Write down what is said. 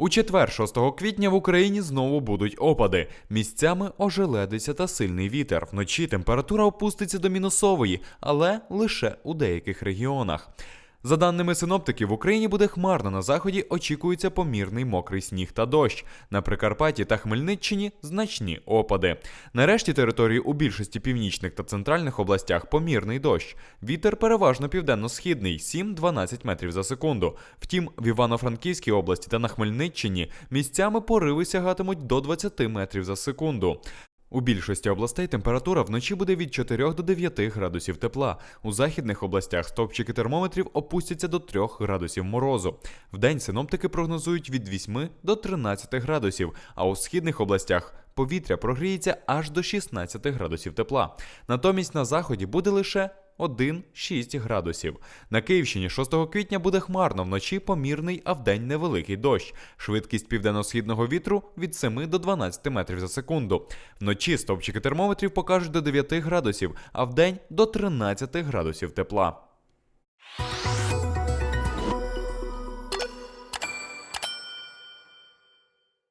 У четвер, 6 квітня, в Україні знову будуть опади. Місцями ожеледиться та сильний вітер. Вночі температура опуститься до мінусової, але лише у деяких регіонах. За даними синоптиків, в Україні буде хмарно. На заході очікується помірний мокрий сніг та дощ. На Прикарпатті та Хмельниччині значні опади. Нарешті території у більшості північних та центральних областях помірний дощ. Вітер переважно південно-східний 7-12 метрів за секунду. Втім, в Івано-Франківській області та на Хмельниччині місцями пориви сягатимуть до 20 метрів за секунду. У більшості областей температура вночі буде від 4 до 9 градусів тепла. У західних областях стовпчики термометрів опустяться до 3 градусів морозу. Вдень синоптики прогнозують від 8 до 13 градусів, а у східних областях повітря прогріється аж до 16 градусів тепла. Натомість на заході буде лише 1-6 градусів. На Київщині 6 квітня буде хмарно, вночі помірний, а вдень невеликий дощ. Швидкість південно-східного вітру від 7 до 12 метрів за секунду. Вночі стовпчики термометрів покажуть до 9 градусів, а вдень до 13 градусів тепла.